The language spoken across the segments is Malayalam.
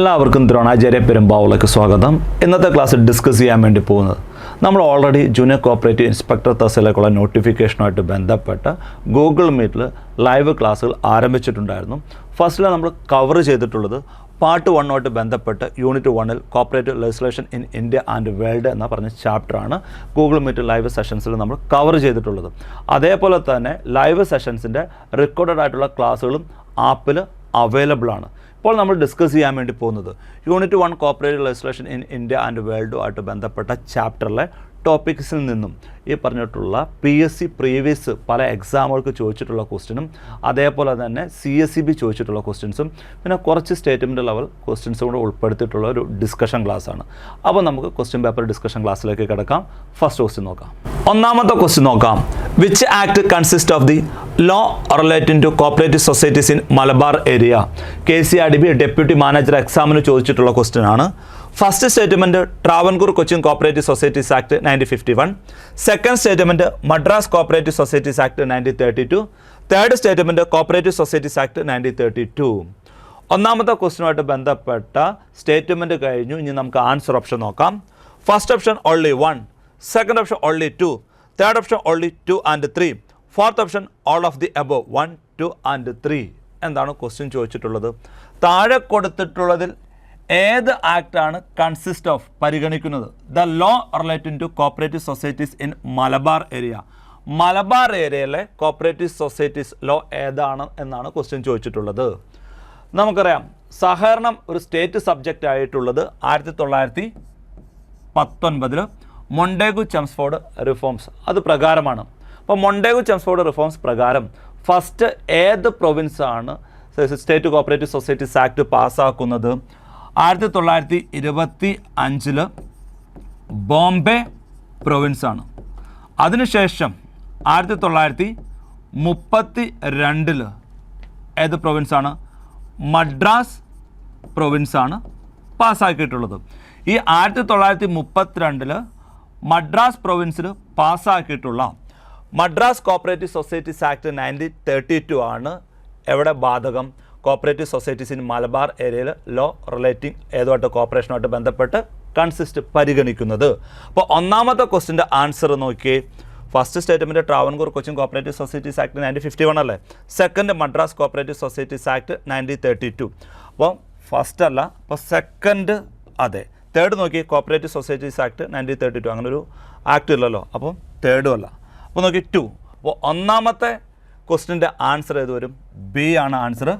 എല്ലാവർക്കും ദ്രോണാചാര്യ പെരുമ്പാവൂലേക്ക് സ്വാഗതം. ഇന്നത്തെ ക്ലാസ്സിൽ ഡിസ്കസ് ചെയ്യാൻ വേണ്ടി പോകുന്നത് നമ്മൾ ഓൾറെഡി ജൂനിയർ കോപ്പറേറ്റീവ് ഇൻസ്പെക്ടർ തഹസിലേക്കുള്ള നോട്ടിഫിക്കേഷനുമായിട്ട് ബന്ധപ്പെട്ട് ഗൂഗിൾ മീറ്റിൽ ലൈവ് ക്ലാസ്സുകൾ ആരംഭിച്ചിട്ടുണ്ടായിരുന്നു. ഫസ്റ്റിൽ നമ്മൾ കവർ ചെയ്തിട്ടുള്ളത് പാർട്ട് വണ്ണുമായിട്ട് ബന്ധപ്പെട്ട് യൂണിറ്റ് വണ്ണിൽ cooperative legislation in India and world എന്ന് പറഞ്ഞ ചാപ്റ്ററാണ് ഗൂഗിൾ മീറ്റ് ലൈവ് സെഷൻസിൽ നമ്മൾ കവർ ചെയ്തിട്ടുള്ളത്. അതേപോലെ തന്നെ ലൈവ് സെഷൻസിന്റെ റെക്കോർഡഡ് ആയിട്ടുള്ള ക്ലാസ്സുകളും ആപ്പിൽ അവൈലബിൾ ആണ്. ഇപ്പോൾ നമ്മൾ ഡിസ്കസ് ചെയ്യാൻ വേണ്ടി പോകുന്നത്. Unit one cooperative legislation in India and വേൾഡുമായിട്ട് ബന്ധപ്പെട്ട ചാപ്റ്ററിലെ ടോപ്പിക്സിൽ നിന്നും ഈ പറഞ്ഞിട്ടുള്ള പി എസ് സി പ്രീവിയസ് പല എക്സാമുകൾക്ക് ചോദിച്ചിട്ടുള്ള ക്വസ്റ്റ്യനും അതേപോലെ തന്നെ സി എസ് സി ബി ചോദിച്ചിട്ടുള്ള ക്വസ്റ്റ്യൻസും പിന്നെ കുറച്ച് സ്റ്റേറ്റ്മെന്റ് ലെവൽ ക്വസ്റ്റ്യൻസും കൂടെ ഉൾപ്പെടുത്തിയിട്ടുള്ള ഒരു ഡിസ്കഷൻ ക്ലാസ്സാണ് അപ്പോൾ നമുക്ക് ക്വസ്റ്റ്യൻ പേപ്പർ ഡിസ്കഷൻ ക്ലാസ്സിലേക്ക് കിടക്കാം. ഫസ്റ്റ് ക്വസ്റ്റ്യൻ നോക്കാം. ഒന്നാമത്തെ ക്വസ്റ്റ്യൻ നോക്കാം. Which act consist of the law relating to cooperative societies in Malabar area K C R D B deputy manager എക്സാമിന് ചോദിച്ചിട്ടുള്ള ക്വസ്റ്റ്യൻ ആണ്. First statement Travancore Cochin cooperative societies act nineteen fifty one second statement Madras cooperative societies act nineteen thirty two third statement cooperative societies act nineteen thirty two ഒന്നാമത്തെ ക്വസ്റ്റിനുമായിട്ട് ബന്ധപ്പെട്ട സ്റ്റേറ്റ്മെന്റ് കഴിഞ്ഞു. ഇനി നമുക്ക് ആൻസർ ഓപ്ഷൻ നോക്കാം. First option only one second option only two third option only two and three fourth option all of the above one two and three എന്താണ് ക്വസ്റ്റ്യൻ ചോദിച്ചിട്ടുള്ളത്? താഴെ കൊടുത്തിട്ടുള്ളതിൽ ഏത് ആക്ടാണ് കൺസിസ്റ്റ് ഓഫ് പരിഗണിക്കുന്നത്? The law relating to cooperative societies in Malabar area Malabar ഏരിയയിലെ കോപ്പറേറ്റീവ് സൊസൈറ്റീസ് ലോ ഏതാണ് എന്നാണ് ക്വസ്റ്റ്യൻ ചോദിച്ചിട്ടുള്ളത്. നമുക്കറിയാം സഹകരണം ഒരു സ്റ്റേറ്റ് സബ്ജക്റ്റ് ആയിട്ടുള്ളത് ആയിരത്തി തൊള്ളായിരത്തി പത്തൊൻപതിൽ മൊണ്ടേഗു ചെംസ്ഫോർഡ് റിഫോംസ് അത് പ്രകാരമാണ്. അപ്പോൾ മൊണ്ടേഗു ചെംസ്ഫോർഡ് റിഫോംസ് പ്രകാരം ഫസ്റ്റ് ഏത് പ്രൊവിൻസാണ് സ്റ്റേറ്റ് കോപ്പറേറ്റീവ് സൊസൈറ്റീസ് ആക്ട് പാസ്സാക്കുന്നത് ആയിരത്തി തൊള്ളായിരത്തി ഇരുപത്തി അഞ്ചിൽ ബോംബെ പ്രൊവിൻസാണ്. അതിനുശേഷം ആയിരത്തി തൊള്ളായിരത്തി മുപ്പത്തി രണ്ടിൽ ഏത് പ്രൊവിൻസാണ്? മദ്രാസ് പ്രൊവിൻസ് ആണ് പാസ്സാക്കിയിട്ടുള്ളത്. ഈ ആയിരത്തി തൊള്ളായിരത്തി മുപ്പത്തിരണ്ടിൽ മദ്രാസ് പ്രൊവിൻസിൽ പാസ്സാക്കിയിട്ടുള്ള Madras cooperative societies act nineteen thirty two ആണ് എവിടെ ബാധകം? കോപ്പറേറ്റീവ് സൊസൈറ്റീസ് ഇൻ മലബാർ ഏരിയയിൽ ലോ റിലേറ്റിംഗ് ഏതുമായിട്ട് കോപ്പറേഷനുമായിട്ട് ബന്ധപ്പെട്ട് കൺസിസ്റ്റ് പരിഗണിക്കുന്നത്. അപ്പോൾ ഒന്നാമത്തെ ക്വസ്റ്റിന്റെ ആൻസർ നോക്കിയേ. First statement Travancore Cochin cooperative societies act nineteen fifty one അല്ലേ? Second Madras cooperative societies act nineteen thirty two. അപ്പോൾ ഫസ്റ്റ് അല്ല അപ്പോൾ സെക്കൻഡ് അതെ. തേർഡ് നോക്കി cooperative societies act nineteen thirty two. അങ്ങനെ ഒരു ആക്ട് ഇല്ലല്ലോ അപ്പോൾ തേർഡും അല്ല. അപ്പോൾ നോക്കി ടു. അപ്പോൾ ഒന്നാമത്തെ ക്വസ്റ്റിന്റെ ആൻസർ ഏത് വരും? ബി ആണ് ആൻസർ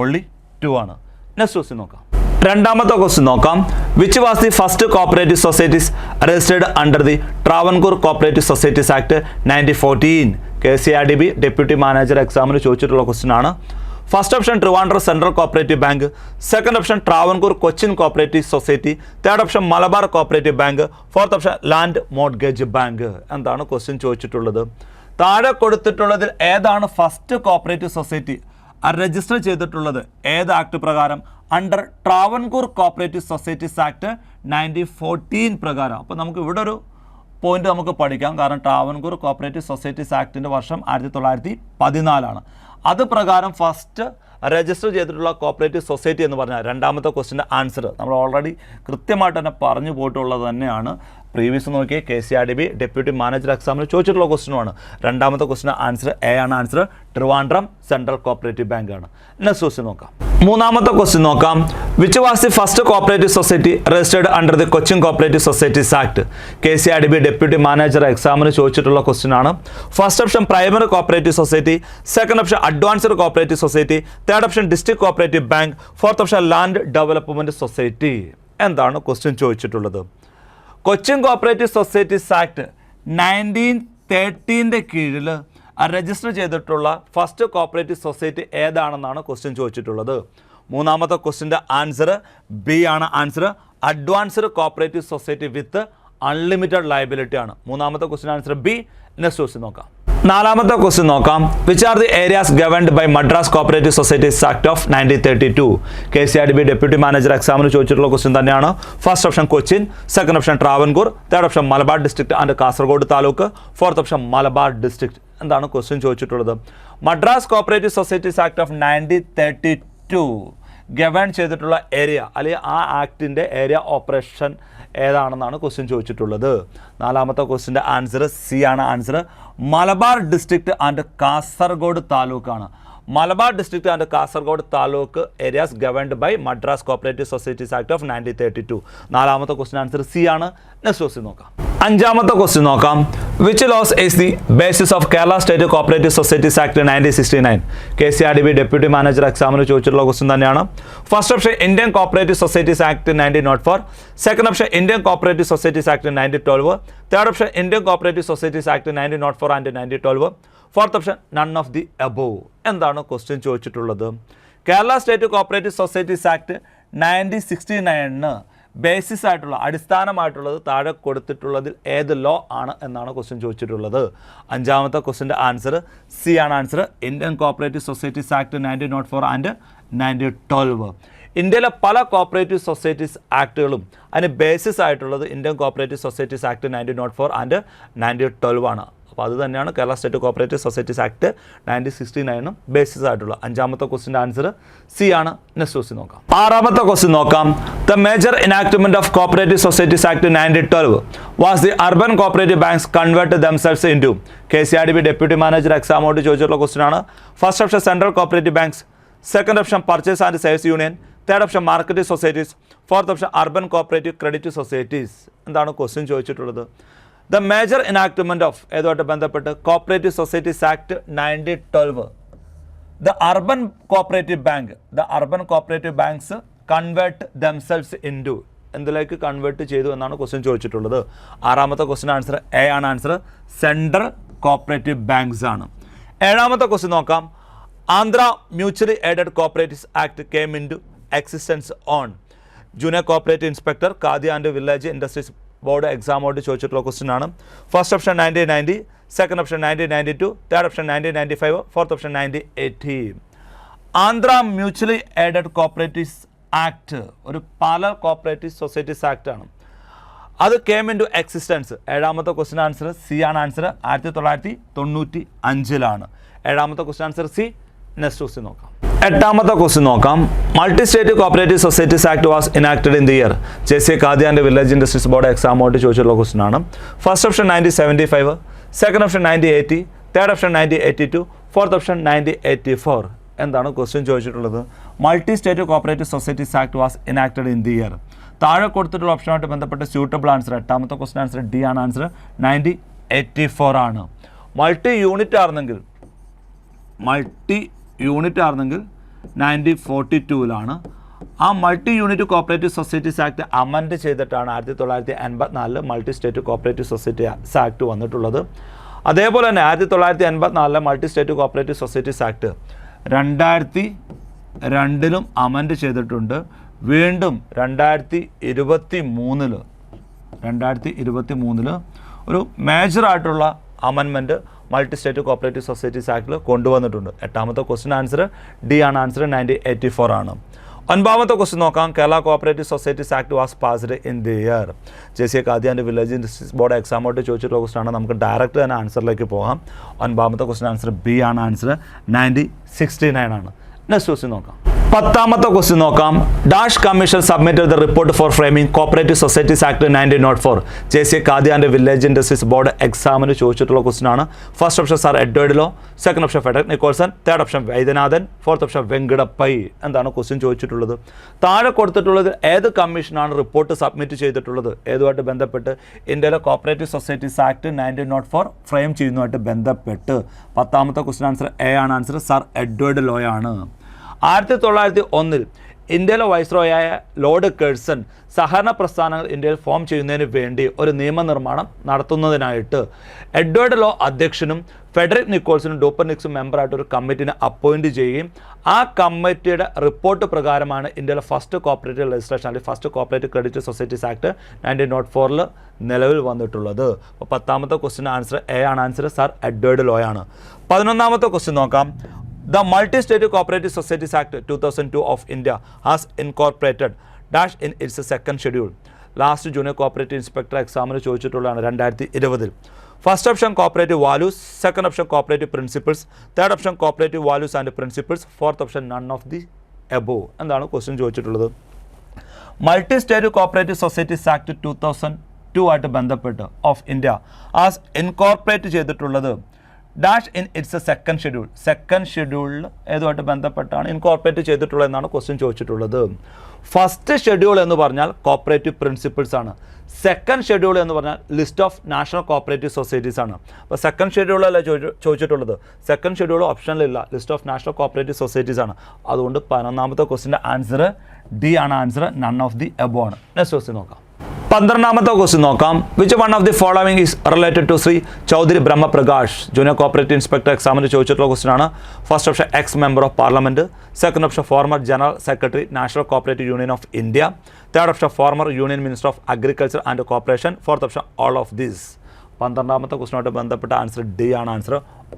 ഒള്ളി ടു ആണ്. നെക്സ്റ്റ് ക്വസ്റ്റ്യൻ നോക്കാം. രണ്ടാമത്തെ ക്വസ്റ്റ്യൻ നോക്കാം. Which was the first cooperative societies registered under the Travancore cooperative societies act nineteen fourteen K C R D B deputy manager എക്സാമിന് ചോദിച്ചിട്ടുള്ള ക്വസ്റ്റ്യൻ ആണ്. First option Trivandrum central cooperative bank second option Travancore Cochin cooperative society third option Malabar cooperative bank fourth option land mortgage bank എന്താണ് ക്വസ്റ്റ്യൻ ചോദിച്ചിട്ടുള്ളത്? താഴെ കൊടുത്തിട്ടുള്ളതിൽ ഏതാണ് ഫസ്റ്റ് കോപ്പറേറ്റീവ് സൊസൈറ്റി രജിസ്റ്റർ ചെയ്തിട്ടുള്ളത് ഏത് ആക്ട് പ്രകാരം? Under Travancore cooperative societies act nineteen fourteen പ്രകാരം. അപ്പോൾ നമുക്ക് ഇവിടെ ഒരു പോയിന്റ് നമുക്ക് പഠിക്കാം. കാരണം ട്രാവൻകൂർ കോപ്പറേറ്റീവ് സൊസൈറ്റീസ് ആക്ടിന്റെ വർഷം ആയിരത്തി തൊള്ളായിരത്തി പതിനാലാണ് അത് പ്രകാരം ഫസ്റ്റ് രജിസ്റ്റർ ചെയ്തിട്ടുള്ള കോപ്പറേറ്റീവ് സൊസൈറ്റി എന്ന് പറഞ്ഞാൽ രണ്ടാമത്തെ ക്വസ്റ്റിന്റെ ആൻസർ നമ്മൾ ഓൾറെഡി കൃത്യമായിട്ട് തന്നെ പറഞ്ഞു പോയിട്ടുള്ളത് തന്നെയാണ്. പ്രീവിയസ് നോക്കി K C R D B deputy manager എക്സാമിന് ചോദിച്ചിട്ടുള്ള ക്വസ്റ്റനുമാണ്. രണ്ടാമത്തെ ക്വസ്റ്റിന് ആൻസർ എ ആണ് answer Trivandrum central cooperative bank ആണ് നെക്സ്റ്റ് ക്വസ്റ്റ്യൻ നോക്കാം. മൂന്നാമത്തെ ക്വസ്റ്റ്യൻ നോക്കാം. Which was the first cooperative society registered under the Cochin cooperative societies act? K C R D B deputy manager എക്സാമിന് ചോദിച്ചിട്ടുള്ള ക്വസ്റ്റ്യൻ ആണ് first option primary cooperative society second option advanced cooperative society third option district cooperative bank fourth option land development society. എന്താണ് ക്വസ്റ്റ്യൻ ചോദിച്ചിട്ടുള്ളത്? Cochin cooperative societies act nineteen തേർട്ടീന്റെ കീഴിൽ രജിസ്റ്റർ ചെയ്തിട്ടുള്ള ഫസ്റ്റ് കോപ്പറേറ്റീവ് സൊസൈറ്റി ഏതാണെന്നാണ് ക്വസ്റ്റ്യൻ ചോദിച്ചിട്ടുള്ളത്. മൂന്നാമത്തെ ക്വസ്റ്റിന്റെ ആൻസർ ബി ആണ്. Answer advanced cooperative society with unlimited liability ആണ്. മൂന്നാമത്തെ question answer B. Next question നോക്കാം. നാലാമത്തെ ക്വസ്റ്റ്യൻ നോക്കാം. Which are the areas governed by Madras cooperative societies act of nineteen thirty two K C R D B deputy manager എക്സാമിന് ചോദിച്ചിട്ടുള്ള ക്വസ്റ്റ്യൻ തന്നെയാണ്. First option Cochin second option Travancore third option Malabar district and Kasaragod taluk fourth option Malabar district എന്താണ് ക്വസ്റ്റ്യൻ ചോദിച്ചിട്ടുള്ളത്? Madras cooperative societies act of nineteen thirty two govern ചെയ്തിട്ടുള്ള ഏരിയ അല്ലെങ്കിൽ ആ ആക്ടിന്റെ ഏരിയ ഓപ്പറേഷൻ ഏതാണെന്നാണ് ക്വസ്റ്റ്യൻ ചോദിച്ചിട്ടുള്ളത്. നാലാമത്തെ ക്വസ്റ്റ്യന്റെ ആൻസർ സി ആണ്. Answer Malabar district and Kasaragod താലൂക്കാണ്. Malabar district and Kasaragod taluk areas governed by Madras cooperative societies act of nineteen thirty two നാലാമത്തെ ക്വസ്റ്റ്യൻ ആൻസർ സി ആണ്. നെക്സ്റ്റ് ക്വസ്റ്റ്യൻ നോക്കാം. അഞ്ചാമത്തെ ക്വസ്റ്റ്യൻ നോക്കാം. Which laws is the basis of Kerala state cooperative societies act nineteen sixty nine K C R D B deputy manager എക്സാമിന് ചോദിച്ചിട്ടുള്ള ക്വസ്റ്റ്യൻ തന്നെയാണ്. First option Indian cooperative societies act nineteen nought four second option Indian cooperative societies act nineteen twelve third option Indian cooperative societies act nineteen nought four and nineteen twelve fourth option none of the above എന്താണ് ക്വസ്റ്റ്യൻ ചോദിച്ചിട്ടുള്ളത്? Kerala state cooperative societies act nineteen sixty നയനിന് basis ആയിട്ടുള്ള അടിസ്ഥാനമായിട്ടുള്ളത് താഴെ കൊടുത്തിട്ടുള്ളതിൽ ഏത് ലോ ആണ് എന്നാണ് ക്വസ്റ്റ്യൻ ചോദിച്ചിട്ടുള്ളത്. അഞ്ചാമത്തെ ക്വസ്റ്റ്യന്റെ ആൻസർ സി ആണ് answer Indian cooperative societies act nineteen nought four and nineteen twelve ഇന്ത്യയിലെ പല കോപ്പറേറ്റീവ് സൊസൈറ്റീസ് ആക്ടുകളും അതിന് ബേസിസ് ആയിട്ടുള്ളത് Indian cooperative societies act nineteen nought four and nineteen twelve ആണ്. അപ്പോൾ അത് തന്നെയാണ് Kerala state cooperative societies act nineteen sixty നയനും basis ആയിട്ടുള്ള അഞ്ചാമത്തെ ക്വസ്റ്റിന്റെ ആൻസർ സി ആണ്. നെക്സ്റ്റ് ക്വസ്റ്റ്യൻ നോക്കാം. ആറാമത്തെ ക്വസ്റ്റ്യൻ നോക്കാം. The major enactment of cooperative societies act nineteen twelve was the urban cooperative banks convert themselves into K C R D B deputy manager എക്സാമോട്ട് ചോദിച്ചിട്ടുള്ള ക്വസ്റ്റ്യൻ ആണ്. First option central cooperative banks second option purchase and saves union third option market societies fourth option urban cooperative credit societies എന്താണ് ക്വസ്റ്റ്യൻ ചോദിച്ചിട്ടുള്ളത്? ദ മേജർ ഇനാക്ട്മെന്റ് ഓഫ് ഏതുമായിട്ട് ബന്ധപ്പെട്ട്? Cooperative societies act nineteen twelve the urban cooperative bank the urban cooperative banks convert themselves into എന്തിലേക്ക് convert ചെയ്തു എന്നാണ് ക്വസ്റ്റ്യൻ ചോദിച്ചിട്ടുള്ളത്. ആറാമത്തെ ക്വസ്റ്റ്യൻ ആൻസർ എ ആണ് ആൻസർ സെൻട്രൽ കോപ്പറേറ്റീവ് ബാങ്ക്സ് ആണ്. ഏഴാമത്തെ ക്വസ്റ്റ്യൻ നോക്കാം. Andhra mutually aided cooperatives act came into existence on junior cooperative inspector Khadi and village industries board എക്സാമോട്ട് ചോദിച്ചിട്ടുള്ള ക്വസ്റ്റ്യൻ ആണ്. First option nineteen ninety second option nineteen ninety two third option nineteen ninety five fourth option nineteen eighty Andhra mutually aided cooperatives act ഒരു പല കോപ്പറേറ്റീവ് സൊസൈറ്റീസ് ആക്ട് ആണ്. അത് കേം ഇൻ ടു എക്സിസ്റ്റൻസ് ഏഴാമത്തെ ക്വസ്റ്റ്യൻ ആൻസർ സി ആണ് ആൻസർ ആയിരത്തി തൊള്ളായിരത്തി തൊണ്ണൂറ്റി അഞ്ചിലാണ് ഏഴാമത്തെ question answer C next question നോക്കാം. എട്ടാമത്തെ ക്വസ്റ്റ്യൻ നോക്കാം. Multi state cooperative societies act was enacted in the year J C കാദിയാന്റെ village industries board എക്സാമോട്ട് ചോദിച്ചിട്ടുള്ള ക്വസ്റ്റ്യൻ ആണ്. First option nineteen seventy five second option nineteen eighty third option nineteen eighty two fourth option nineteen eighty four എന്താണ് ക്വസ്റ്റ്യൻ ചോദിച്ചിട്ടുള്ളത്? Multi state cooperative societies act was enacted in the year താഴെ കൊടുത്തിട്ടുള്ള ഓപ്ഷനുമായിട്ട് ബന്ധപ്പെട്ട് സ്യൂട്ടബിൾ ആൻസർ എട്ടാമത്തെ ക്വസ്റ്റ്യൻ ആൻസർ ഡി ആണ് ആൻസർ നയന്റി എയ്റ്റി ഫോർ ആണ്. മൾട്ടി യൂണിറ്റ് ആയിരുന്നെങ്കിൽ മൾട്ടി യൂണിറ്റ് ആയിരുന്നെങ്കിൽ നയന്റീൻ ഫോർട്ടി ടൂവിലാണ് ആ multi unit cooperative societies act amend ചെയ്തിട്ടാണ് ആയിരത്തി തൊള്ളായിരത്തി എൺപത്തിനാലിൽ multi state cooperative societies act വന്നിട്ടുള്ളത്. അതേപോലെ തന്നെ ആയിരത്തി തൊള്ളായിരത്തി എൺപത്തിനാലിലെ multi state cooperative societies act രണ്ടായിരത്തി രണ്ടിലും അമെൻഡ് ചെയ്തിട്ടുണ്ട്. വീണ്ടും രണ്ടായിരത്തി ഇരുപത്തി മൂന്നിൽ രണ്ടായിരത്തി ഇരുപത്തി മൂന്നിൽ ഒരു മേജറായിട്ടുള്ള അമെൻമെന്റ് മൾട്ടി സ്റ്റേറ്റ് കോപ്പറേറ്റീവ് സൊസൈറ്റീസ് ആക്ടിൽ കൊണ്ടുവന്നിട്ടുണ്ട്. എട്ടാമത്തെ ക്വസ്റ്റ്യൻ ആൻസർ ഡി ആണ്. ആൻസർ നയന്റീൻ എയ്റ്റി ഫോർ ആണ്. ഒൻപതാമത്തെ ക്വസ്റ്റ്യൻ നോക്കാം. Kerala cooperative societies act was passed in the year J C Khadi and village board എക്സാമോട്ട് ചോദിച്ചിട്ടുള്ള ആണ്. നമുക്ക് ഡയറക്റ്റ് തന്നെ ആൻസറിലേക്ക് പോകാം. ഒൻപതാമത്തെ ക്വസ്റ്റ്യൻ ആൻസർ ബി ആണ്. ആൻസർ നയന്റീൻ സിക്സ്റ്റി നയൻ ആണ്. നെക്സ്റ്റ് ക്വസ്റ്റ്യൻ നോക്കാം. പത്താമത്തെ ക്വസ്റ്റ്യൻ നോക്കാം. Dash commission submitted the report for framing cooperative societies act nineteen nought four J C Khadi and village industries board എക്സാമിന് ചോദിച്ചിട്ടുള്ള ക്വസ്റ്റൻ ആണ്. First option sir Edward Law second option Frederick Nicholson third option Vaidyanathan fourth option Venkatappai എന്താണ് ക്വസ്റ്റ്യൻ ചോദിച്ചിട്ടുള്ളത്. താഴെ കൊടുത്തിട്ടുള്ളത് ഏത് കമ്മീഷനാണ് റിപ്പോർട്ട് സബ്മിറ്റ് ചെയ്തിട്ടുള്ളത്? ഏതുമായിട്ട് ബന്ധപ്പെട്ട്? ഇന്ത്യയിലെ cooperative societies act nineteen nought four frame ചെയ്യുന്നതുമായിട്ട് ബന്ധപ്പെട്ട്. പത്താമത്തെ ക്വസ്റ്റ്യൻ ആൻസർ എ ആണ്. ആൻസർ സാർ എഡ്വേർഡ് ലോയാണ് ആയിരത്തി തൊള്ളായിരത്തി ഒന്നിൽ ഇന്ത്യയിലെ വൈസ്രോയായ ലോർഡ് കേഴ്സൺ സഹകരണ പ്രസ്ഥാനങ്ങൾ ഇന്ത്യയിൽ ഫോം ചെയ്യുന്നതിന് വേണ്ടി ഒരു നിയമനിർമ്മാണം നടത്തുന്നതിനായിട്ട് എഡ്വേർഡ് ലോ അധ്യക്ഷനും ഫെഡറിക് നിക്കോൾസിനും ഡൂപ്പർ നിക്സും മെമ്പറായിട്ട് ഒരു കമ്മിറ്റിനെ അപ്പോയിന്റ് ചെയ്യുകയും ആ കമ്മിറ്റിയുടെ റിപ്പോർട്ട് പ്രകാരമാണ് ഇന്ത്യയിലെ ഫസ്റ്റ് കോപ്പറേറ്റീവ് രജിസ്ട്രേഷൻ അല്ലെങ്കിൽ first cooperative credit societies act nineteen nought ഫോറിൽ നിലവിൽ വന്നിട്ടുള്ളത്. അപ്പോൾ പത്താമത്തെ ക്വസ്റ്റിന്റെ ആൻസർ എ ആണ് ആൻസർ സാർ എഡ്വേർഡ് ലോ ആണ് പതിനൊന്നാമത്തെ ക്വസ്റ്റ്യൻ നോക്കാം. The Multi-State Cooperative Societies Act 2002 of India has incorporated dash in its second schedule. Last junior cooperative inspector എക്സാമിന് ചോദിച്ചിട്ടുള്ളതാണ് രണ്ടായിരത്തി ഇരുപതിൽ. First option cooperative values second option cooperative principles third option cooperative values and principles fourth option none of the above എന്താണ് ക്വസ്റ്റ്യൻ ചോദിച്ചിട്ടുള്ളത്? Multi state cooperative societies act two thousand two ആയിട്ട് ബന്ധപ്പെട്ട് ഓഫ് ഇന്ത്യ ആസ് ഇൻകോർപ്പറേറ്റ് ചെയ്തിട്ടുള്ളത് dash in its a second schedule second ഷെഡ്യൂളിൽ ഏതുമായിട്ട് ബന്ധപ്പെട്ടാണ് ഇൻകോർപ്പറേറ്റ് ചെയ്തിട്ടുള്ളത് എന്നാണ് ക്വസ്റ്റ്യൻ ചോദിച്ചിട്ടുള്ളത്. ഫസ്റ്റ് ഷെഡ്യൂൾ എന്ന് പറഞ്ഞാൽ കോപ്പറേറ്റീവ് പ്രിൻസിപ്പിൾസ് ആണ്. സെക്കൻഡ് ഷെഡ്യൂൾ എന്ന് പറഞ്ഞാൽ list of national cooperative societies ആണ്. അപ്പോൾ സെക്കൻഡ് ഷെഡ്യൂളല്ല ചോദിച്ചു ചോദിച്ചിട്ടുള്ളത്? Second schedule ഓപ്ഷനിലില്ല list of national cooperative societies ആണ്. അതുകൊണ്ട് പതിനൊന്നാമത്തെ ക്വസ്റ്റിന്റെ ആൻസർ ഡി ആണ്. Answer none of the above ആണ്. നെക്സ്റ്റ് ക്വസ്റ്റ്യൻ നോക്കാം. പന്ത്രണ്ടാമത്തെ ക്വസ്റ്റ്യൻ നോക്കാം. Which one of the following is related to Shri Chaudhary Brahm Prakash junior cooperative inspector എക്സാമിന് ചോദിച്ചിട്ടുള്ള ക്വസ്റ്റ്യൻ ആണ്. First option ex member of parliament second option former general secretary national cooperative union of India third option former union minister of agriculture and cooperation fourth option all of these പന്ത്രണ്ടാമത്തെ ക്വസ്റ്റിനുമായിട്ട് ബന്ധപ്പെട്ട ആൻസർ ഡി ആണ് ആൻസർ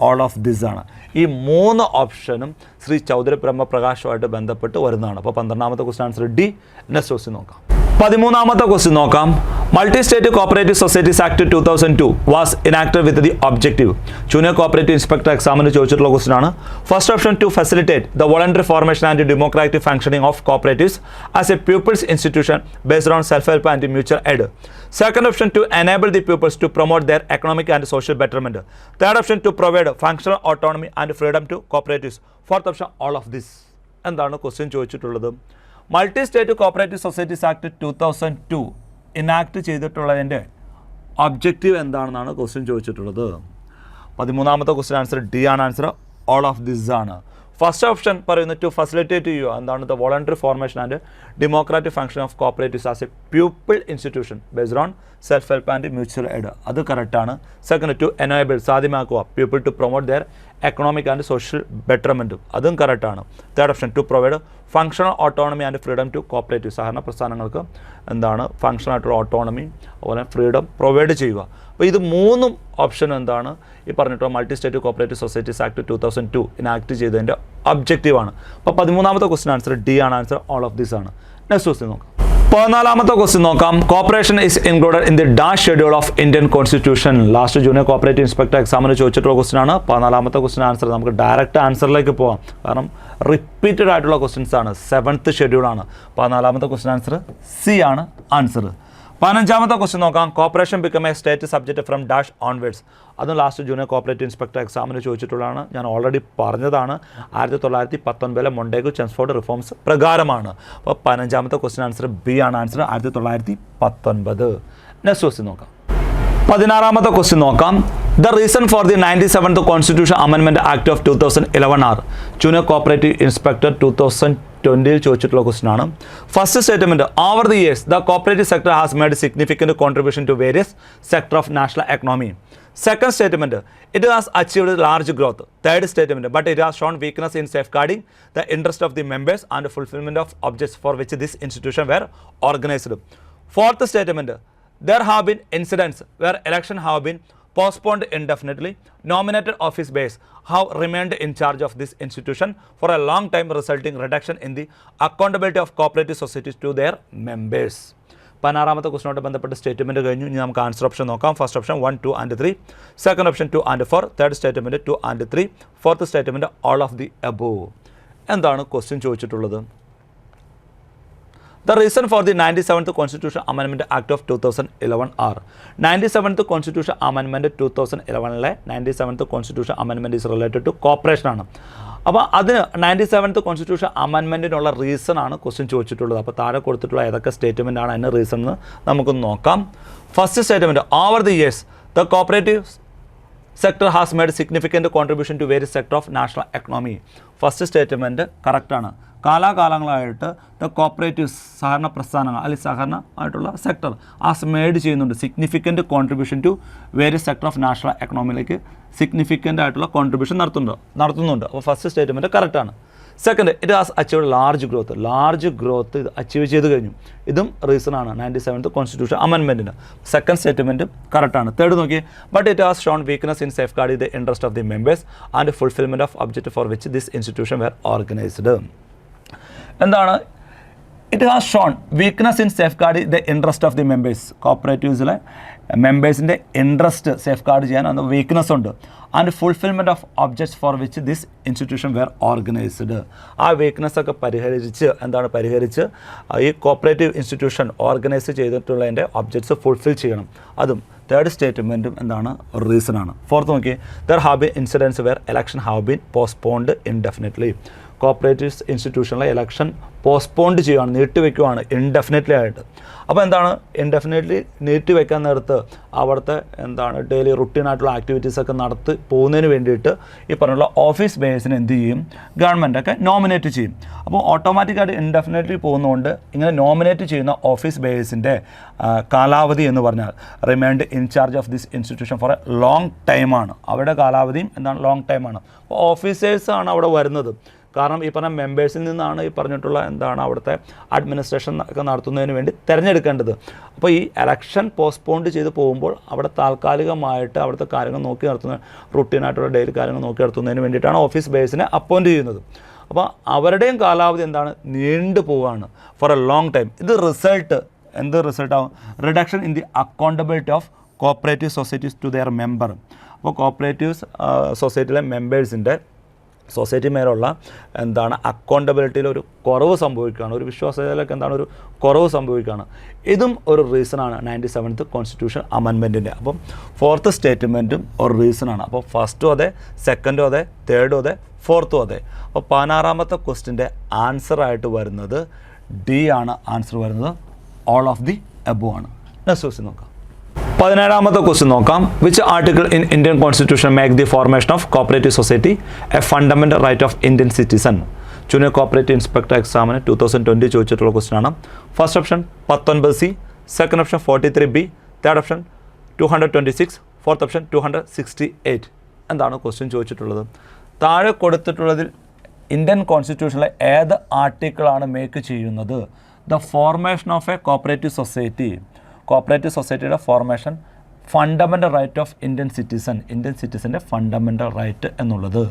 ഓൾ ഓഫ് ദിസ് ആണ്. ഈ മൂന്ന് ഓപ്ഷനും ശ്രീ ചൗധരി ബ്രഹ്മപ്രകാശുമായിട്ട് ബന്ധപ്പെട്ട് വരുന്നതാണ്. അപ്പോൾ പന്ത്രണ്ടാമത്തെ question answer D next question നോക്കാം. പതിമൂന്നാമത്തെ ക്വസ്റ്റ്യൻ നോക്കാം. Multi state cooperative societies act two thousand two was enacted with the objective junior cooperative inspector എക്സാമിന് ചോദിച്ചിട്ടുള്ള ക്വസ്റ്റൻ ആണ്. First option to facilitate the voluntary formation and democratic functioning of cooperatives as a people's institution based on self help and mutual aid second option to enable the people's to promote their economic and social betterment. Third option to provide functional autonomy and freedom to cooperatives fourth option all of this എന്താണ് ക്വസ്റ്റ്യൻ ചോദിച്ചിട്ടുള്ളത്? Multi state cooperative societies act two thousand two enact ചെയ്തിട്ടുള്ളതിന്റെ objective എന്താണെന്നാണ് ക്വസ്റ്റ്യൻ ചോദിച്ചിട്ടുള്ളത്. പതിമൂന്നാമത്തെ ക്വസ്റ്റ്യൻ ആൻസർ ഡി ആണ് ആൻസർ ഓൾ ഓഫ് ദിസ് ആണ്. ഫസ്റ്റ് ഓപ്ഷൻ പറയുന്നത് ടു ഫെസിലിറ്റേറ്റ് യു എന്താണ് the voluntary formation and democratic function of cooperatives as a pupil institution based on self help and mutual aid അത് കറക്റ്റാണ് second to enable സാധ്യമാക്കുക people to promote their economic and social ബെറ്റർമെന്റും അതും കറക്റ്റാണ് third option to provide functional autonomy and freedom to cooperative സഹകരണ പ്രസ്ഥാനങ്ങൾക്ക് എന്താണ് ഫങ്ഷണൽ ആയിട്ടുള്ള ഓട്ടോണമി അതുപോലെ ഫ്രീഡം പ്രൊവൈഡ് ചെയ്യുക. അപ്പോൾ ഇത് മൂന്നും ഓപ്ഷൻ എന്താണ്? ഈ പറഞ്ഞിട്ടുള്ള multi state cooperative societies act two thousand two enact ചെയ്തതിന്റെ ഒബ്ജക്റ്റീവാണ് അപ്പോൾ പതിമൂന്നാമത്തെ ക്വസ്റ്റൻ ആൻസർ ഡി ആണ്. ആൻസർ ഓൾ ഓഫ് ദിസ് ആണ്. നെക്സ്റ്റ് ക്വസ്റ്റ്യൻ നോക്കാം. പതിനാലാമത്തെ ക്വസ്റ്റ്യൻ നോക്കാം. Cooperation is included in the dash schedule of Indian constitution last junior cooperative inspector എക്സാമിന് ചോദിച്ചിട്ടുള്ള ക്വസ്റ്റൻ ആണ്. പതിനാലാമത്തെ ക്വസ്റ്റൻ ആൻസർ നമുക്ക് ഡയറക്റ്റ് ആൻസറിലേക്ക് പോകാം കാരണം റിപ്പീറ്റഡ് ആയിട്ടുള്ള ക്വസ്റ്റ്യൻസ് ആണ്. സെവൻത്ത് ഷെഡ്യൂൾ ആണ്. പതിനാലാമത്തെ ക്വസ്റ്റൻ ആൻസർ സി ആണ്. ആൻസർ പതിനഞ്ചാമത്തെ ക്വസ്റ്റ്യൻ നോക്കാം. Cooperation become a state subject from dash onwards അതും ലാസ്റ്റ് ജൂനിയർ കോപ്പറേറ്റീവ് ഇൻസ്പെക്ടർ എക്സാമിന് ചോദിച്ചിട്ടുള്ളതാണ്. ഞാൻ ഓൾറെഡി പറഞ്ഞതാണ്. ആയിരത്തി തൊള്ളായിരത്തി പത്തൊൻപതിലെ മൊണ്ടേഗു ചെൻസ്ഫോർഡ് റിഫോംസ് പ്രകാരമാണ്. അപ്പോൾ പതിനഞ്ചാമത്തെ ക്വസ്റ്റ്യൻ ആൻസർ ബി ആണ് ആൻസർ ആയിരത്തി തൊള്ളായിരത്തി പത്തൊൻപത് നെക്സ്റ്റ് ക്വസ്റ്റ്യൻ നോക്കാം. പതിനാറാമത്തെ ക്വസ്റ്റ്യൻ നോക്കാം. The reason for the ninety seventh constitution അമെൻമെന്റ് act of two thousand eleven are junior cooperative inspector two thousand ട്വന്റിയിൽ ചോദിച്ചിട്ടുള്ള ക്വസ്റ്റൻ ആണ്. First statement over the years the cooperative sector has made significant contribution to various sector of national economy second statement it has achieved large growth third statement but it has shown weakness in safeguarding the interest of the members and fulfilment of objects for which this institution were organised fourth statement there have been incidence where election have been postponed indefinitely nominated office base have remained in charge of this institution for a long time resulting reduction in the accountability of cooperative societies to their members പതിനാറാമത്തെ ക്വസ്റ്റിനോട് ബന്ധപ്പെട്ട് സ്റ്റേറ്റ്മെന്റ് കഴിഞ്ഞു ഇനി നമുക്ക് ആൻസർ ഓപ്ഷൻ നോക്കാം first option one two and three second option two and four third statement two and three fourth statement all of the above എന്താണ് ക്വസ്റ്റ്യൻ ചോദിച്ചിട്ടുള്ളത് The reason for the 97th Constitution Amendment Act of 2011 are 97th Constitution Amendment 2011ലെ 97th Constitution Amendment is related to cooperation ആണ്. അപ്പോൾ അതിന് നയന്റി സെവൻത്ത് കോൺസ്റ്റിറ്റ്യൂഷൻ അമെൻമെന്റിനുള്ള റീസൺ ആണ് ക്വസ്റ്റ്യൻ ചോദിച്ചിട്ടുള്ളത്. അപ്പോൾ താഴെ കൊടുത്തിട്ടുള്ള ഏതൊക്കെ സ്റ്റേറ്റ്മെന്റ് ആണ് അതിന് റീസൺ എന്ന് നമുക്കൊന്ന് നോക്കാം. First statement over the years the cooperative sector has made significant contribution to various sector of national economy first statement കറക്റ്റാണ് കാലാകാലങ്ങളായിട്ട് ദ കോപ്പറേറ്റീവ് സഹകരണ പ്രസ്ഥാനങ്ങൾ അല്ലെങ്കിൽ സഹകരണ ആയിട്ടുള്ള സെക്ടർ ആസ് മേഡ് ചെയ്യുന്നുണ്ട്. Significant contribution to various sector of national എക്കണോമിയിലേക്ക് significant ആയിട്ടുള്ള കോൺട്രിബ്യൂഷൻ നടത്തുന്നുണ്ട്. നടത്തുന്നുണ്ട്. അപ്പോൾ ഫസ്റ്റ് സ്റ്റേറ്റ്മെന്റ് കറക്റ്റാണ് second it has achieve large growth large growth ഇത് അച്ചീവ് ചെയ്ത് കഴിഞ്ഞു. ഇതും റീസൺ ആണ്. നയന്റി സെവൻത്ത് കോൺസ്റ്റിറ്റ്യൂഷൻ അമെൻമെന്റിന് സെക്കൻഡ് സ്റ്റേറ്റ്മെന്റും കറക്റ്റാണ് തേർഡ് നോക്കി but it has shown weakness in safeguard the interest of the members and fulfilment of object for which this institution were organised എന്താണ്? It has shown weakness in safeguard the interest of the members കോപ്പറേറ്റീവ്സിലെ മെമ്പേഴ്സിന്റെ ഇൻട്രസ്റ്റ് സേഫ് ഗാർഡ് ചെയ്യാൻ അത് വീക്ക്നെസ് ഉണ്ട്. And fulfilment of objects for which this institution were organised ആ വീക്ക്നെസ് ഒക്കെ പരിഹരിച്ച് എന്താണ് പരിഹരിച്ച്? ഈ കോപ്പറേറ്റീവ് ഇൻസ്റ്റിറ്റ്യൂഷൻ ഓർഗനൈസ് ചെയ്തിട്ടുള്ളതിന്റെ ഒബ്ജക്ട്സ് ഫുൾഫിൽ ചെയ്യണം. അതും തേർഡ് സ്റ്റേറ്റ്മെന്റും എന്താണ്? ഒരു ആണ്. ഫോർത്ത് നോക്കി there have been incidence where election have been postponed indefinitely cooperative ഇൻസ്റ്റിറ്റ്യൂഷനിലെ election postponed ചെയ്യുകയാണ് നീട്ടിവെക്കുകയാണ് ഇൻഡെഫിനറ്റ്ലി ആയിട്ട്. അപ്പോൾ എന്താണ് ഇൻഡെഫിനറ്റ്ലി നീട്ടി വെക്കാൻ നേരത്ത് അവിടുത്തെ എന്താണ് ഡെയിലി റുട്ടീനായിട്ടുള്ള ആക്ടിവിറ്റീസ് ഒക്കെ നടത്തി പോകുന്നതിന് വേണ്ടിയിട്ട് ഈ പറഞ്ഞുള്ള ഓഫീസ് ബേസിന് എന്ത് ചെയ്യും? ഗവൺമെന്റൊക്കെ നോമിനേറ്റ് ചെയ്യും. അപ്പോൾ ഓട്ടോമാറ്റിക്കായിട്ട് ഇൻഡെഫിനറ്റ്ലി പോകുന്നതുകൊണ്ട് ഇങ്ങനെ നോമിനേറ്റ് ചെയ്യുന്ന ഓഫീസ് ബേസിന്റെ കാലാവധി എന്ന് പറഞ്ഞാൽ remained in charge of this institution for a long ടൈമാണ് അവരുടെ കാലാവധിയും എന്താണ് ലോങ് ടൈമാണ് അപ്പോൾ ഓഫീസേഴ്സാണ് അവിടെ വരുന്നത്. കാരണം ഈ പറഞ്ഞ മെമ്പേഴ്സിൽ നിന്നാണ് ഈ പറഞ്ഞിട്ടുള്ള എന്താണ് അവിടുത്തെ അഡ്മിനിസ്ട്രേഷൻ ഒക്കെ നടത്തുന്നതിന് വേണ്ടി തിരഞ്ഞെടുക്കേണ്ടത്. അപ്പോൾ ഈ എലക്ഷൻ പോസ്റ്റ്പോണ്ട് ചെയ്ത് പോകുമ്പോൾ അവിടെ താൽക്കാലികമായിട്ട് അവിടുത്തെ കാര്യങ്ങൾ നോക്കി നടത്തുന്ന റുട്ടീനായിട്ടുള്ള ഡെയിലി കാര്യങ്ങൾ നോക്കി നടത്തുന്നതിന് വേണ്ടിയിട്ടാണ് ഓഫീസ് ബേസിനെ അപ്പോയിന്റ് ചെയ്യുന്നത്. അപ്പോൾ അവരുടെയും കാലാവധി എന്താണ്? നീണ്ടു പോവുകയാണ് ഫോർ എ ലോങ് ടൈം ഇത് റിസൾട്ട് എന്ത് റിസൾട്ട് ആവും? Reduction in the accountability of cooperative societies to their member അപ്പോൾ കോപ്പറേറ്റീവ് സൊസൈറ്റിയിലെ മെമ്പേഴ്സിന്റെ സൊസൈറ്റി മേലുള്ള എന്താണ് അക്കൗണ്ടബിലിറ്റിയിൽ ഒരു കുറവ് സംഭവിക്കുകയാണ്. ഒരു വിശ്വാസ്യതയിലൊക്കെ എന്താണ് ഒരു കുറവ് സംഭവിക്കുകയാണ്. ഇതും ഒരു റീസണാണ് നയന്റി സെവൻത്ത് കോൺസ്റ്റിറ്റ്യൂഷൻ അമെൻമെന്റിന്റെ അപ്പം ഫോർത്ത് സ്റ്റേറ്റ്മെന്റും ഒരു റീസണാണ് അപ്പോൾ ഫസ്റ്റും അതെ സെക്കൻഡും അതെ തേർഡും അതെ ഫോർത്തും അതെ. അപ്പോൾ പതിനാറാമത്തെ ക്വസ്റ്റിന്റെ ആൻസറായിട്ട് വരുന്നത് ഡി ആണ്. ആൻസർ വരുന്നത് ഓൾ ഓഫ് ദി എബോ ആണ്. നെക്സ്റ്റ് ക്വസ്റ്റ്യൻ നോക്കാം. പതിനേഴാമത്തെ ക്വസ്റ്റ്യൻ നോക്കാം. Which article in Indian constitution make the formation of cooperative society a fundamental right of Indian citizen junior cooperative inspector എക്സാമിന് ടു തൗസൻഡ് ട്വന്റി ചോദിച്ചിട്ടുള്ള ക്വസ്റ്റ്യൻ ആണ്. ഫസ്റ്റ് ഓപ്ഷൻ പത്തൊൻപത് C second option forty three B third option two hundred twenty six fourth option two hundred sixty eight എന്താണ് ക്വസ്റ്റ്യൻ ചോദിച്ചിട്ടുള്ളത്? താഴെ കൊടുത്തിട്ടുള്ളതിൽ ഇന്ത്യൻ കോൺസ്റ്റിറ്റ്യൂഷനിലെ ഏത് ആർട്ടിക്കിളാണ് മേക്ക് ചെയ്യുന്നത്? The formation of a cooperative society cooperative സൊസൈറ്റിയുടെ formation fundamental right of Indian citizen Indian സിറ്റിസന്റെ fundamental right എന്നുള്ളത്.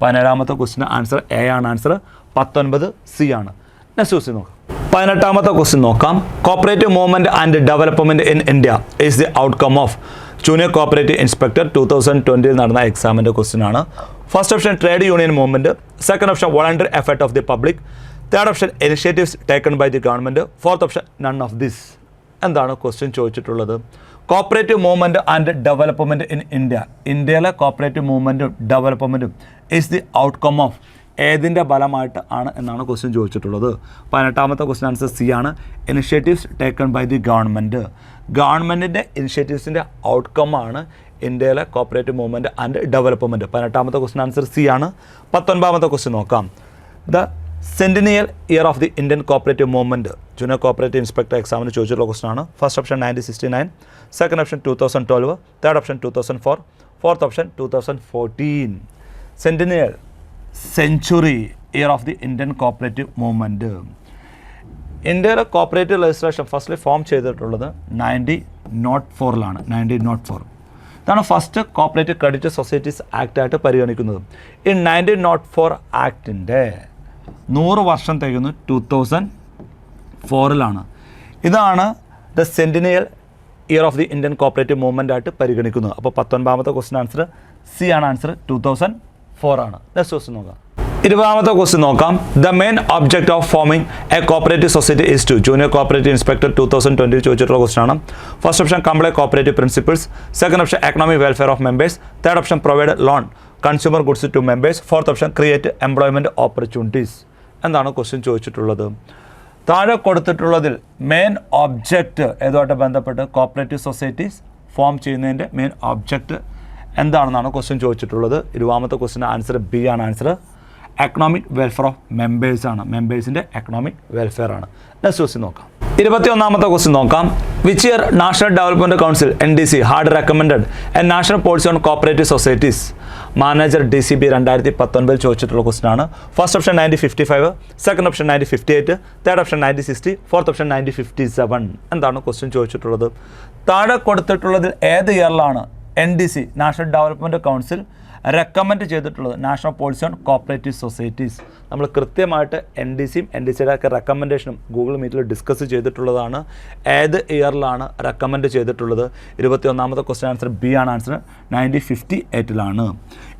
പതിനേഴാമത്തെ ക്വസ്റ്റിന് ആൻസർ എ ആണ് ആൻസർ പത്തൊൻപത് സി ആണ്. നെക്സ്റ്റ് ക്വസ്റ്റ്യൻ നോക്കാം. പതിനെട്ടാമത്തെ ക്വസ്റ്റ്യൻ നോക്കാം. Cooperative movement and development in India is the outcome of junior cooperative inspector two thousand ട്വന്റിയിൽ നടന്ന എക്സാമിന്റെ ക്വസ്റ്റ്യൻ ആണ്. First option trade union movement second option voluntary effort of the public third option initiatives taken by the government fourth option none of this എന്താണ് ക്വസ്റ്റ്യൻ ചോദിച്ചിട്ടുള്ളത്? Cooperative movement and development in India ഇന്ത്യയിലെ കോപ്പറേറ്റീവ് മൂവ്മെന്റും ഡെവലപ്മെന്റും ഈസ് ദി ഔട്ട്കം ഓഫ് ഏതിന്റെ ഫലമായിട്ട് ആണ് എന്നാണ് ക്വസ്റ്റ്യൻ ചോദിച്ചിട്ടുള്ളത്. പതിനെട്ടാമത്തെ ക്വസ്റ്റ്യൻ ആൻസർ സി ആണ്. Initiatives taken by the government ഗവൺമെന്റിന്റെ ഇനിഷ്യേറ്റീവ്സിന്റെ ഔട്ട്കം ആണ് ഇന്ത്യയിലെ കോപ്പറേറ്റീവ് മൂവ്മെന്റ് ആൻഡ് ഡെവലപ്മെന്റ് പതിനെട്ടാമത്തെ ക്വസ്റ്റ്യൻ ആൻസർ സി ആണ്. പത്തൊൻപതാമത്തെ ക്വസ്റ്റ്യൻ നോക്കാം. The centennial year of the Indian cooperative movement junior cooperative inspector എക്സാമിന് ചോദിച്ചിട്ടുള്ള ക്വസ്റ്റൻ ആണ്. First option nineteen sixty nine second option two thousand twelve third option two thousand four fourth option two thousand fourteen centennial century year of the Indian cooperative movement ഇന്ത്യയിലെ കോപ്പറേറ്റീവ് രജിസ്ട്രേഷൻ ഫസ്റ്റ്ലി ഫോം ചെയ്തിട്ടുള്ളത് നയന്റി നോട്ട് ഫോറിലാണ് നയന്റി നോട്ട് ഫോർ ഇതാണ് first cooperative credit societies act ആയിട്ട് പരിഗണിക്കുന്നത്. ഈ നയന്റീൻ നോട്ട് ഫോർ ആക്ടിന്റെ നൂറ് വർഷം തികയുന്നു ടു തൗസൻഡ് ഫോറിലാണ് ഇതാണ് the centennial year of the Indian cooperative movement ആയിട്ട് പരിഗണിക്കുന്നത്. അപ്പോൾ പത്തൊൻപതാമത്തെ ക്വസ്റ്റൻ ആൻസർ സി ആണ് ആൻസർ ടു തൗസൻഡ് ഫോർ ആണ്. നെക്സ്റ്റ് ക്വസ്റ്റൻ നോക്കാം. ഇരുപതാമത്തെ ക്വസ്റ്റ്യൻ നോക്കാം. The main object of forming a cooperative society is to junior cooperative inspector two thousand twenty ചോദിച്ചിട്ടുള്ള ക്വസ്റ്റൻ ആണ്. First option comply cooperative principles second option economic welfare of members third option provide loan consumer goods to members fourth option create employment opportunities എന്നാണ് ക്വസ്റ്റ്യൻ ചോദിച്ചിട്ടുള്ളത്? താഴെ കൊടുത്തിട്ടുള്ളതിൽ മെയിൻ ഒബ്ജക്റ്റ് ഏതുമായിട്ട് ബന്ധപ്പെട്ട് കോപ്പറേറ്റീവ് സൊസൈറ്റീസ് ഫോം ചെയ്യുന്നതിന്റെ മെയിൻ ഒബ്ജക്റ്റ് എന്താണെന്നാണ് ക്വസ്റ്റ്യൻ ചോദിച്ചിട്ടുള്ളത്. ഇരുപതാമത്തെ ക്വസ്റ്റിന്റെ ആൻസർ ബി ആണ്. Answer economic welfare of members ആണ്. മെമ്പേഴ്സിന്റെ എക്കണോമിക് വെൽഫെയർ ആണ്. നെക്സ്റ്റ് ക്വസ്റ്റ്യൻ നോക്കാം. ഇരുപത്തി ഒന്നാമത്തെ ക്വസ്റ്റ്യൻ നോക്കാം. Which year national development council N D C had recommended an national policy on cooperative societies manager D C B രണ്ടായിരത്തി പത്തൊൻപതിൽ ചോദിച്ചിട്ടുള്ള ക്വസ്റ്റൻ ആണ്. First option ninety fifty five second option ninety fifty eight third option ninety sixty fourth option ninety fifty seven എന്താണ് ക്വസ്റ്റ്യൻ ചോദിച്ചിട്ടുള്ളത്? താഴെ കൊടുത്തിട്ടുള്ളതിൽ ഏത് ഇയറിലാണ് N D C national development council recommend ചെയ്തിട്ടുള്ളത് national policy on cooperative societies നമ്മൾ കൃത്യമായിട്ട് എൻ ഡി സിയും എൻ ഡി സിയുടെ ഒക്കെ റെക്കമെൻഡേഷനും ഗൂഗിൾ മീറ്റിൽ ഡിസ്കസ് ചെയ്തിട്ടുള്ളതാണ്. ഏത് ഇയറിലാണ് റെക്കമെൻഡ് ചെയ്തിട്ടുള്ളത്? ഇരുപത്തി ഒന്നാമത്തെ ക്വസ്റ്റൻ ആൻസർ ബി ആണ് ആൻസർ നയന്റീൻ ഫിഫ്റ്റി എയ്റ്റിലാണ്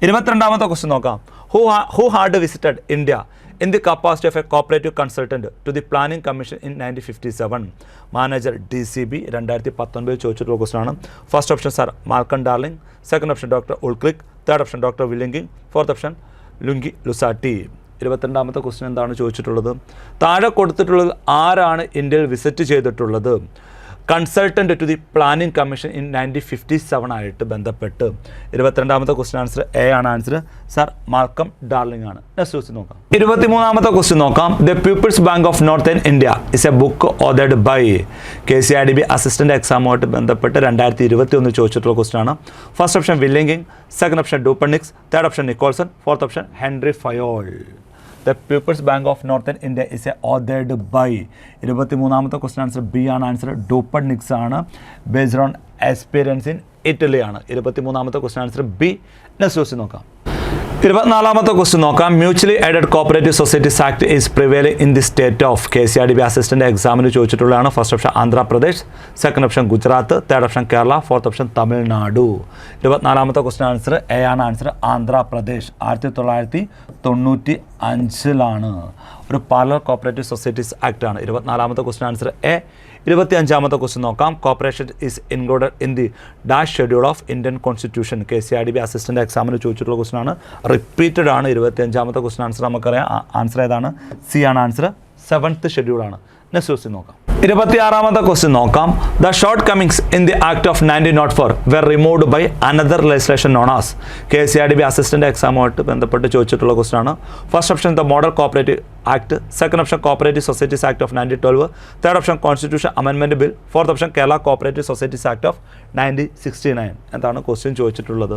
ഇരുപത്തിരണ്ടാമത്തെ ക്വസ്റ്റൻ നോക്കാം. Who who had visited India in the capacity of a cooperative consultant to the planning commission in 1957 manager D C B രണ്ടായിരത്തി പത്തൊൻപത് ചോദിച്ചിട്ടുള്ള ക്വസ്റ്റൻ ആണ്. First option sir Malcolm Darling second option doctor ഉൾക്ലിക് third option doctor വില്ലിംഗിങ് ഫോർത്ത് ഓപ്ഷൻ ലുങ്കി ലുസാട്ടി ഇരുപത്തിരണ്ടാമത്തെ ക്വസ്റ്റൻ എന്താണ് ചോദിച്ചിട്ടുള്ളത്? താഴെ കൊടുത്തിട്ടുള്ളത് ആരാണ്? ഇന്ത്യയിൽ വിസിറ്റ് ചെയ്തിട്ടുള്ളത്. Consultant to the planning commission in nineteen fifty seven ആയിട്ട് ബന്ധപ്പെട്ട് ഇരുപത്തിരണ്ടാമത്തെ ക്വസ്റ്റൻ ആൻസർ എ ആണ് ആൻസർ. സർ മാർക്കം ഡാർലിംഗ് ആണ്. നെക്സ്റ്റ് ക്വസ്റ്റ്യൻ നോക്കാം. ഇരുപത്തിമൂന്നാമത്തെ ക്വസ്റ്റ്യൻ നോക്കാം. The People's Bank of Northern India is a book ഓതേഡ് by K C I D B assistant എക്സാമുമായിട്ട് ബന്ധപ്പെട്ട് രണ്ടായിരത്തി ഇരുപത്തി ഒന്ന് ചോദിച്ചിട്ടുള്ള ക്വസ്റ്റൻ ആണ്. First option വില്ലിംഗിങ് second option Dupernex third option Nicholson fourth option Henry Fayol. The People's Bank of Northern India is a ഓതേഡ് by ഇരുപത്തി മൂന്നാമത്തെ ക്വസ്റ്റൻ ആൻസർ ബി ആണ്. ആൻസർ ഡൂപ്പൺ നിക്സ് ആണ്. Based on experience in Italy ആണ്. ഇരുപത്തി മൂന്നാമത്തെ ക്വസ്റ്റൻ ആൻസർ ബി ക്വസ്റ്റ്യൻ നോക്കാം. ഇരുപത്തിനാലാമത്തെ ക്വസ്റ്റ്യൻ നോക്കാം. Mutually aided cooperative societies act is prevail in the state of K C R D B assistant എക്സാമിന് ചോദിച്ചിട്ടുള്ളതാണ്. First option Andhra Pradesh second option Gujarat third option Kerala fourth option Tamil Nadu ഇരുപത്തിനാലാമത്തെ ക്വസ്റ്റ്യൻ ആൻസർ എ ആണ്. ആൻസർ ആന്ധ്രാപ്രദേശ് ആയിരത്തി തൊള്ളായിരത്തി തൊണ്ണൂറ്റി അഞ്ചിലാണ്. ഒരു പാർലർ കോപ്പറേറ്റീവ് സൊസൈറ്റീസ് ആക്ട് ആണ്. ഇരുപത്തിനാലാമത്തെ ക്വസ്റ്റൻ ആൻസർ എ ഇരുപത്തി അഞ്ചാമത്തെ ക്വസ്റ്റ്യൻ നോക്കാം. Cooperation is included in the dash schedule of Indian constitution K C I D B assistant എക്സാമിന് ചോദിച്ചിട്ടുള്ള ക്വസ്റ്റൻ ആണ്. റിപ്പീറ്റഡ് ആണ്. ഇരുപത്തി അഞ്ചാമത്തെ ക്വസ്റ്റൻ ആൻസർ നമുക്കറിയാം. ആൻസർ ഏതാണ്? സി ആണ് ആൻസർ സെവൻത്ത് ഷെഡ്യൂളാണ് നെക്സ്റ്റ് ക്വസ്റ്റ്യൻ നോക്കാം. ഇരുപത്തിയാറാമത്തെ ക്വസ്റ്റ്യൻ നോക്കാം. The shortcomings in the act of nineteen nought four were removed by another legislation known as K C R D B assistant എക്സാമുമായിട്ട് ബന്ധപ്പെട്ട് ചോദിച്ചിട്ടുള്ള ക്വസ്റ്റൻ ആണ്. First option the model cooperative act second option cooperative societies act of nineteen twelve third option constitution അമെൻമെന്റ് bill fourth option Kerala cooperative societies act of nineteen sixty nine എന്താണ് ക്വസ്റ്റ്യൻ ചോദിച്ചിട്ടുള്ളത്?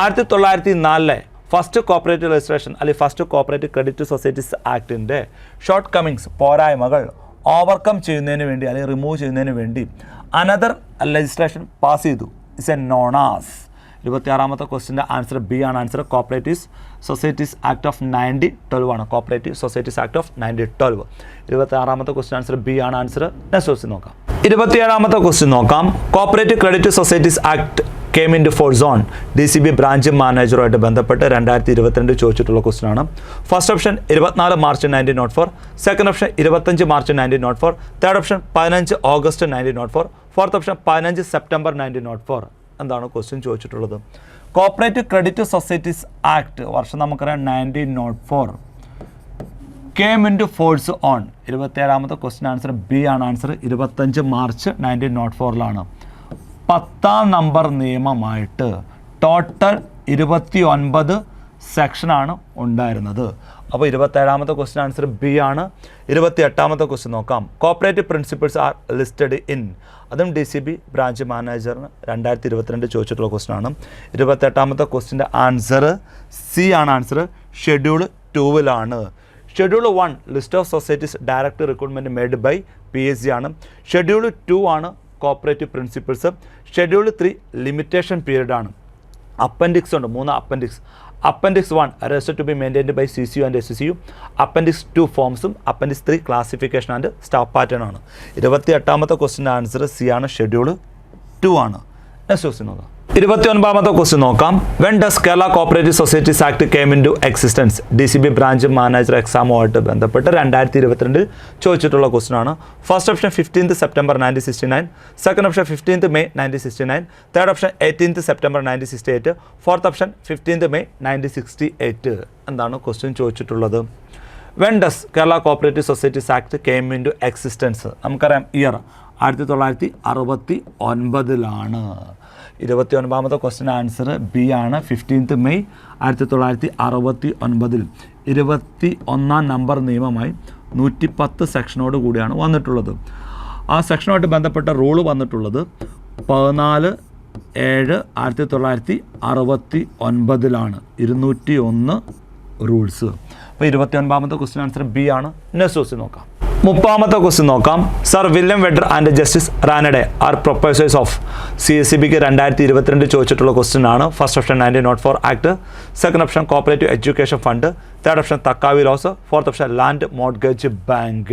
ആയിരത്തി തൊള്ളായിരത്തി നാലിലെ ഫസ്റ്റ് കോപ്പറേറ്റീവ് രജിസ്ട്രേഷൻ അല്ലെങ്കിൽ ഫസ്റ്റ് കോപ്പറേറ്റീവ് ക്രെഡിറ്റ് സൊസൈറ്റീസ് ആക്ടിന്റെ ഷോർട്ട് കമ്മിങ്സ് പോരായ്മകൾ ഓവർകം ചെയ്യുന്നതിന് വേണ്ടി അല്ലെങ്കിൽ റിമൂവ് ചെയ്യുന്നതിന് വേണ്ടി അനദർ ലെജിസ്ലേഷൻ പാസ് ചെയ്തു. ഇസ് എ നോണാസ് ഇരുപത്തിയാറാമത്തെ ക്വസ്റ്റിന്റെ ആൻസർ ബി ആണ്. Answer cooperatives societies act of ninety twelve ആണ്. Cooperative societies act of ninety twelve ഇരുപത്തിയാറാമത്തെ ക്വസ്റ്റ്യൻ ആൻസർ ബി ആണ്. ആൻസർ നെക്സ്റ്റ് ക്വസ്റ്റ്യൻ നോക്കാം. ഇരുപത്തിയേഴാമത്തെ ക്വസ്റ്റ്യൻ നോക്കാം. Cooperative credit societies act came into force on D C B branch മാനേജറുമായിട്ട് ബന്ധപ്പെട്ട് രണ്ടായിരത്തി ഇരുപത്തിരണ്ട് ചോദിച്ചിട്ടുള്ള ക്വസ്റ്റൻ ആണ്. ഫസ്റ്റ് ഓപ്ഷൻ ഇരുപത്തിനാല് March nineteen nought four second option ഇരുപത്തഞ്ച് March nineteen nought four third option പതിനഞ്ച് August nineteen nought four fourth option പതിനഞ്ച് സെപ്റ്റംബർ നയന്റീൻ നോട്ട് ഫോർ എന്താണ് ക്വസ്റ്റ്യൻ ചോദിച്ചിട്ടുള്ളത്. കോപ്പറേറ്റീവ് ക്രെഡിറ്റ് സൊസൈറ്റീസ് ആക്ട് വർഷം നമുക്കറിയാം nineteen nought four came into force on ഇരുപത്തേഴാമത്തെ question answer B ആണ് ആൻസർ ഇരുപത്തഞ്ച് മാർച്ച് നയന്റീൻ നോട്ട് ഫോറിലാണ് പത്താം നമ്പർ നിയമമായിട്ട് ടോട്ടൽ ഇരുപത്തി ഒൻപത് സെക്ഷനാണ് ഉണ്ടായിരുന്നത്. അപ്പോൾ ഇരുപത്തേഴാമത്തെ ക്വസ്റ്റ്യൻ ആൻസർ ബി ആണ്. ഇരുപത്തി എട്ടാമത്തെ ക്വസ്റ്റ്യൻ നോക്കാം. Cooperative principles are listed in അതും ഡി സി ബി ബ്രാഞ്ച് മാനേജറിന് രണ്ടായിരത്തി ഇരുപത്തിരണ്ട് ചോദിച്ചിട്ടുള്ള ക്വസ്റ്റ്യൻ ആണ്. ഇരുപത്തെട്ടാമത്തെ ക്വസ്റ്റിന്റെ ആൻസർ സി ആണ് answer schedule ടൂവിലാണ് schedule one list of societies direct recruitment made by P S C ആണ്. ഷെഡ്യൂൾ ടു ആണ് cooperative principles. Schedule three limitation period ആണ്. അപ്പൻഡിക്സ് ഉണ്ട് മൂന്ന് appendix appendix one register to be maintained by C C U and S C U appendix two ഫോംസും appendix three classification and staff pattern ആണ്. ഇരുപത്തി എട്ടാമത്തെ ക്വസ്റ്റിന്റെ ആൻസർ സി ആണ് ഷെഡ്യൂൾ ടു ആണ്. നെക്സ്റ്റ് ക്വസ്റ്റിൻ നോക്കാം. ഇരുപത്തി ഒൻപതാമത്തെ ക്വസ്റ്റ്യൻ നോക്കാം. When does Kerala cooperative societies act came into existence D C B branch manager എക്സാമുമായിട്ട് ബന്ധപ്പെട്ട് രണ്ടായിരത്തി ഇരുപത്തിരണ്ടിൽ ചോദിച്ചിട്ടുള്ള ക്വസ്റ്റ്യൻ ആണ്. First option fifteenth September nineteen sixty nine second option fifteenth May nineteen sixty nine third option eighteenth September nineteen sixty eight fourth option fifteenth May nineteen sixty eight എന്താണ് ക്വസ്റ്റ്യൻ ചോദിച്ചിട്ടുള്ളത്? When does Kerala cooperative societies act came into existence നമുക്കറിയാം ഇയർ ആയിരത്തി തൊള്ളായിരത്തി അറുപത്തി ഒൻപതിലാണ് ഇരുപത്തി ഒൻപതാമത്തെ ക്വസ്റ്റ്യൻ ആൻസർ ബി ആണ്. ഫിഫ്റ്റീൻത്ത് മെയ് ആയിരത്തി തൊള്ളായിരത്തി അറുപത്തി ഒൻപതിൽ ഇരുപത്തി ഒന്നാം നമ്പർ നിയമമായി നൂറ്റി പത്ത് സെക്ഷനോട് കൂടിയാണ് വന്നിട്ടുള്ളത്. ആ സെക്ഷനുമായിട്ട് ബന്ധപ്പെട്ട റൂൾ വന്നിട്ടുള്ളത് പതിനാല് ഏഴ് ആയിരത്തി തൊള്ളായിരത്തി അറുപത്തി ഒൻപതിലാണ് ഇരുന്നൂറ്റി ഒന്ന് റൂൾസ് അപ്പോൾ ഇരുപത്തി ഒൻപതാമത്തെ ക്വസ്റ്റ്യൻ ആൻസർ ബി ആണ് ക്വസ്റ്റ്യൻ നോക്കാം. മുപ്പാമത്തെ ക്വസ്റ്റ്യൻ നോക്കാം. Sir William വെഡർ and justice Ranade are proposers of C S C ബിക്ക് രണ്ടായിരത്തി ഇരുപത്തിരണ്ട് ചോദിച്ചിട്ടുള്ള ക്വസ്റ്റ്യൻ ആണ്. First option nineteen nought four act second option cooperative education fund third option taccavi loans fourth option land mortgage bank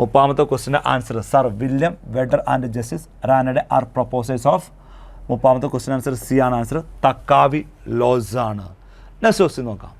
മുപ്പാമത്തെ ക്വസ്റ്റിന്റെ answer sir William വെഡർ and justice Ranade are proposers of മുപ്പാമത്തെ question answer C ആണ്. ആൻസർ തക്കാവി ലോസ് ആണ്. നെക്സ്റ്റ് ക്വസ്റ്റ്യൻ നോക്കാം.